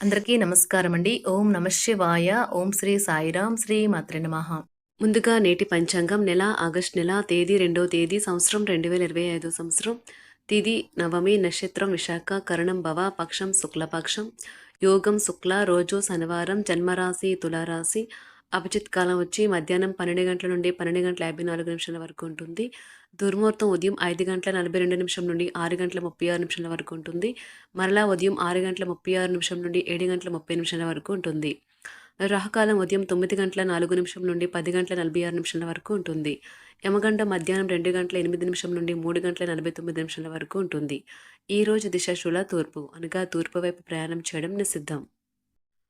అందరికీ నమస్కారం అండి. ఓం నమ శివాయ. ఓం శ్రీ సాయిరాం శ్రీ మాత్ర నమః. ముందుగా నేటి పంచాంగం నెల ఆగస్ట్ నెల తేదీ రెండో తేదీ సంవత్సరం రెండు వేల ఇరవై ఐదో సంవత్సరం. తిది నవమి నక్షత్రం విశాఖ కరణం భవ పక్షం శుక్లపక్షం. యోగం శుక్ల రోజు శనివారం జన్మరాశి తులారాశి. అభిజిత్ కాలం వచ్చి మధ్యాహ్నం పన్నెండు గంటల నుండి పన్నెండు గంటల యాభై నాలుగు నిమిషాల వరకు ఉంటుంది. దుర్ముహూర్తం ఉదయం ఐదు గంటల నలభై రెండు నిమిషం నుండి ఆరు గంటల ముప్పై ఆరు నిమిషాల వరకు ఉంటుంది. మరలా ఉదయం ఆరు గంటల ముప్పై ఆరు నిమిషం నుండి ఏడు గంటల ముప్పై నిమిషాల వరకు ఉంటుంది. రాహకాలం ఉదయం తొమ్మిది గంటల నాలుగు నిమిషం నుండి పది గంటల నలభై ఆరు నిమిషాల వరకు ఉంటుంది. యమగంట మధ్యాహ్నం రెండు గంటల ఎనిమిది నిమిషం నుండి మూడు గంటల నలభై తొమ్మిది నిమిషాల వరకు ఉంటుంది. ఈ రోజు దిశ శుల తూర్పు అనగా తూర్పు వైపు ప్రయాణం చేయడం నిషిద్ధం.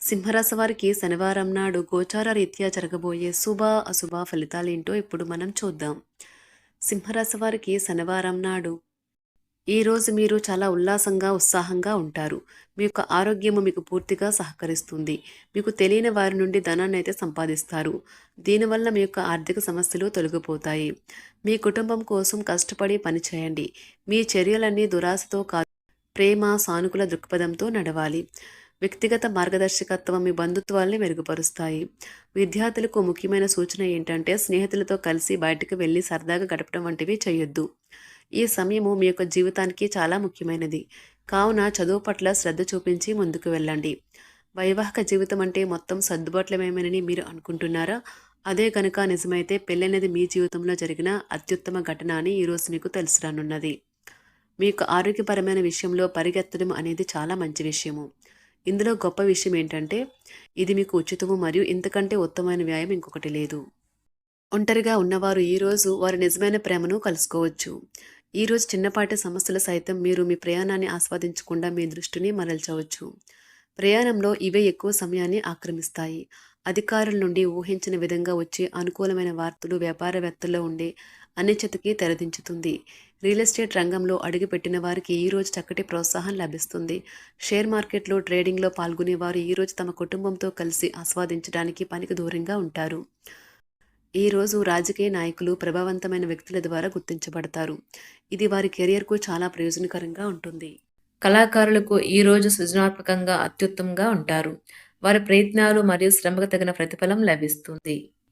సింహరాశి వారికి శనివారం నాడు గోచార రీత్యా జరగబోయే శుభ అశుభ ఫలితాలేంటో ఇప్పుడు మనం చూద్దాం. సింహరాశి వారికి శనివారం నాడు ఈరోజు మీరు చాలా ఉల్లాసంగా ఉత్సాహంగా ఉంటారు. మీ యొక్క ఆరోగ్యము మీకు పూర్తిగా సహకరిస్తుంది. మీకు తెలియని వారి నుండి ధనాన్ని అయితే సంపాదిస్తారు. దీనివల్ల మీ యొక్క ఆర్థిక సమస్యలు తొలగిపోతాయి. మీ కుటుంబం కోసం కష్టపడి పనిచేయండి మీ చర్యలన్నీ దురాశతో కాదు ప్రేమ సానుకూల దృక్పథంతో నడవాలి. వ్యక్తిగత మార్గదర్శకత్వం మీ బంధుత్వాల్ని మెరుగుపరుస్తాయి. విద్యార్థులకు ముఖ్యమైన సూచన ఏంటంటే స్నేహితులతో కలిసి బయటకు వెళ్ళి సరదాగా గడపడం వంటివి చేయొద్దు. ఈ సమయము మీ యొక్క జీవితానికి చాలా ముఖ్యమైనది. కావున చదువు పట్ల శ్రద్ధ చూపించి ముందుకు వెళ్ళండి. వైవాహిక జీవితం అంటే మొత్తం సర్దుబాట్లమేమేనని మీరు అనుకుంటున్నారా? అదే కనుక నిజమైతే పెళ్ళనేది మీ జీవితంలో జరిగిన అత్యుత్తమ ఘటన అని ఈరోజు మీకు తెలిసి రానున్నది మీ యొక్క ఆరోగ్యపరమైన విషయంలో పరిగెత్తడం అనేది చాలా మంచి విషయము. ఇందులో గొప్ప విషయం ఏంటంటే ఇది మీకు ఉచితము మరియు ఇంతకంటే ఉత్తమమైన వ్యాయామం ఇంకొకటి లేదు. ఒంటరిగా ఉన్నవారు ఈరోజు వారి నిజమైన ప్రేమను కలుసుకోవచ్చు. ఈరోజు చిన్నపాటి సమస్యలు సైతం మీరు మీ ప్రయాణాన్ని ఆస్వాదించకుండా మీ దృష్టిని మరల్చవచ్చు. ప్రయాణంలో ఇవే ఎక్కువ సమయాన్ని ఆక్రమిస్తాయి. అధికారుల నుండి ఊహించిన విధంగా వచ్చే అనుకూలమైన వార్తలు వ్యాపారవేత్తల్లో ఉండే అనిశ్చితకి తెరదించుతుంది. రియల్ ఎస్టేట్ రంగంలో అడుగుపెట్టిన వారికి ఈరోజు చక్కటి ప్రోత్సాహం లభిస్తుంది. షేర్ మార్కెట్లో ట్రేడింగ్లో పాల్గొనేవారు ఈరోజు తమ కుటుంబంతో కలిసి ఆస్వాదించడానికి పనికి దూరంగా ఉంటారు. ఈరోజు రాజకీయ నాయకులు ప్రభావవంతమైన వ్యక్తుల ద్వారా గుర్తించబడతారు. ఇది వారి కెరియర్కు చాలా ప్రయోజనకరంగా ఉంటుంది. కళాకారులకు ఈరోజు సృజనాత్మకంగా అత్యుత్తమంగా ఉంటారు. వారి ప్రయత్నాలు మరియు శ్రమకు తగిన ప్రతిఫలం లభిస్తుంది.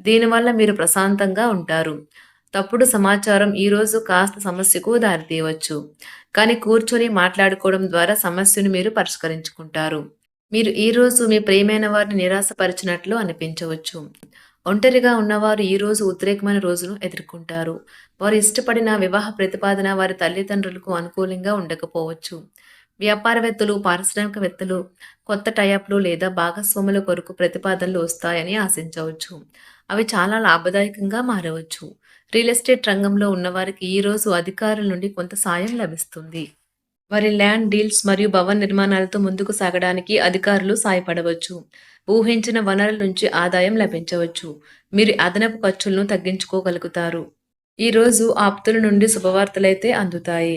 దీనివల్ల మీరు ప్రశాంతంగా ఉంటారు. తప్పుడు సమాచారం ఈరోజు కాస్త సమస్యకు దారితీయవచ్చు. కానీ కూర్చొని మాట్లాడుకోవడం ద్వారా సమస్యను మీరు పరిష్కరించుకుంటారు. మీరు ఈరోజు మీ ప్రియమైన వారిని నిరాశపరిచినట్లు అనిపించవచ్చు. ఒంటరిగా ఉన్నవారు ఈరోజు ఉద్రేకమైన రోజును ఎదుర్కొంటారు. వారు ఇష్టపడిన వివాహ ప్రతిపాదన వారి తల్లిదండ్రులకు అనుకూలంగా ఉండకపోవచ్చు. వ్యాపారవేత్తలు పారిశ్రామికవేత్తలు కొత్త టైప్లు లేదా భాగస్వాముల కొరకు ప్రతిపాదనలు వస్తాయని ఆశించవచ్చు. అవి చాలా లాభదాయకంగా మారవచ్చు. రియల్ ఎస్టేట్ రంగంలో ఉన్నవారికి ఈరోజు అధికారుల నుండి కొంత సాయం లభిస్తుంది. వారి ల్యాండ్ డీల్స్ మరియు భవన నిర్మాణాలతో ముందుకు సాగడానికి అధికారులు సాయపడవచ్చు. ఊహించిన వనరుల నుంచి ఆదాయం లభించవచ్చు. మీరు అదనపు ఖర్చులను తగ్గించుకోగలుగుతారు. ఈరోజు ఆప్తుల నుండి శుభవార్తలైతే అందుతాయి.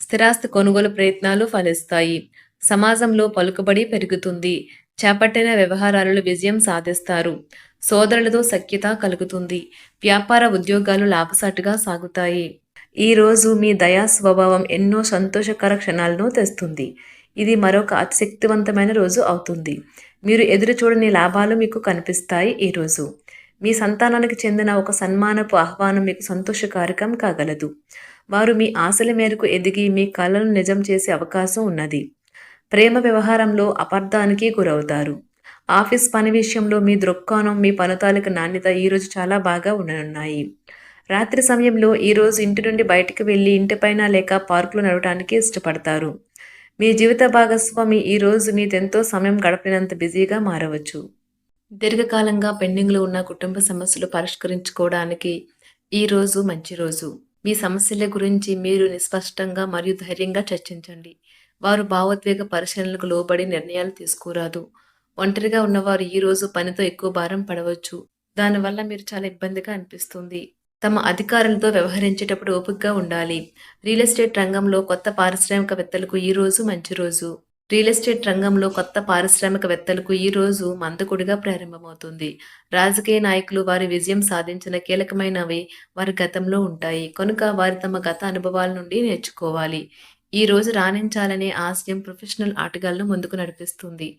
స్థిరాస్తి కొనుగోలు ప్రయత్నాలు ఫలిస్తాయి. సమాజంలో పలుకుబడి పెరుగుతుంది. చేపట్టిన వ్యవహారాలలో విజయం సాధిస్తారు. సోదరులతో సఖ్యత కలుగుతుంది. వ్యాపార ఉద్యోగాలు లాభసాటిగా సాగుతాయి. ఈ రోజు మీ దయా స్వభావం ఎన్నో సంతోషకర క్షణాలను తెస్తుంది. ఇది మరొక అతిశక్తివంతమైన రోజు అవుతుంది. మీరు ఎదురు చూడని లాభాలు మీకు కనిపిస్తాయి ఈరోజు మీ సంతానానికి చెందిన ఒక సన్మానపు ఆహ్వానం మీకు సంతోషకారకం కాగలదు. వారు మీ ఆశల మేరకు ఎదిగి మీ కళలను నిజం చేసే అవకాశం ఉన్నది. ప్రేమ వ్యవహారంలో అపార్థానికి గురవుతారు. ఆఫీస్ పని విషయంలో మీ దృక్కోణం మీ పనుతాలకు నాణ్యత ఈరోజు చాలా బాగా ఉండనున్నాయి. రాత్రి సమయంలో ఈరోజు ఇంటి నుండి బయటికి వెళ్ళి ఇంటిపైన లేక పార్కులో నడవడానికి ఇష్టపడతారు. మీ జీవిత భాగస్వామి ఈరోజు మీదెంతో సమయం గడపినంత బిజీగా మారవచ్చు. దీర్ఘకాలంగా పెండింగ్లో ఉన్న కుటుంబ సమస్యలు పరిష్కరించుకోవడానికి ఈ రోజు మంచి రోజు. మీ సమస్యల గురించి మీరు నిస్పష్టంగా మరియు ధైర్యంగా చర్చించండి. వారు భావోద్వేగ పరిశీలనలకు లోబడి నిర్ణయాలు తీసుకోరాదు. ఒంటరిగా ఉన్నవారు ఈ రోజు పనితో ఎక్కువ భారం పడవచ్చు. దానివల్ల మీరు చాలా ఇబ్బందిగా అనిపిస్తుంది. తమ అధికారులతో వ్యవహరించేటప్పుడు ఓపికగా ఉండాలి. రియల్ ఎస్టేట్ రంగంలో కొత్త పారిశ్రామికవేత్తలకు ఈ రోజు మంచి రోజు. రియల్ ఎస్టేట్ రంగంలో కొత్త పారిశ్రామికవేత్తలకు ఈ రోజు మందకుడిగా ప్రారంభమవుతుంది. రాజకీయ నాయకులు వారి విజయం సాధించిన కీలకమైనవి వారి గతంలో ఉంటాయి. కనుక వారి తమ గత అనుభవాల నుండి నేర్చుకోవాలి. ఈ రోజు రాణించాలనే ఆశయం ప్రొఫెషనల్ ఆటగాళ్ళను ముందుకు నడిపిస్తుంది.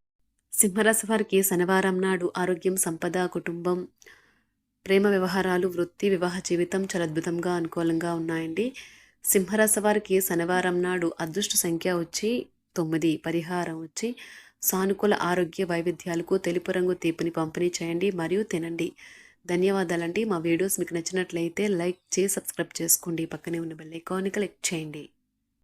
సింహరాశి వారికి శనివారం నాడు ఆరోగ్యం సంపద కుటుంబం ప్రేమ వ్యవహారాలు వృత్తి వివాహ జీవితం చాలా అద్భుతంగా అనుకూలంగా ఉన్నాయండి. సింహరాశి వారికి శనివారం నాడు అదృష్ట సంఖ్య వచ్చి తొమ్మిది పరిహారం వచ్చి సానుకూల ఆరోగ్య వైవిధ్యాలకు తెలుపు రంగు తీపిని పంపిణీ చేయండి మరియు తినండి. ధన్యవాదాలండి. మా వీడియోస్ మీకు నచ్చినట్లయితే లైక్ చేసి సబ్స్క్రైబ్ చేసుకోండి. పక్కనే ఉన్న బెల్ ఐకాన్ని క్లిక్ చేయండి.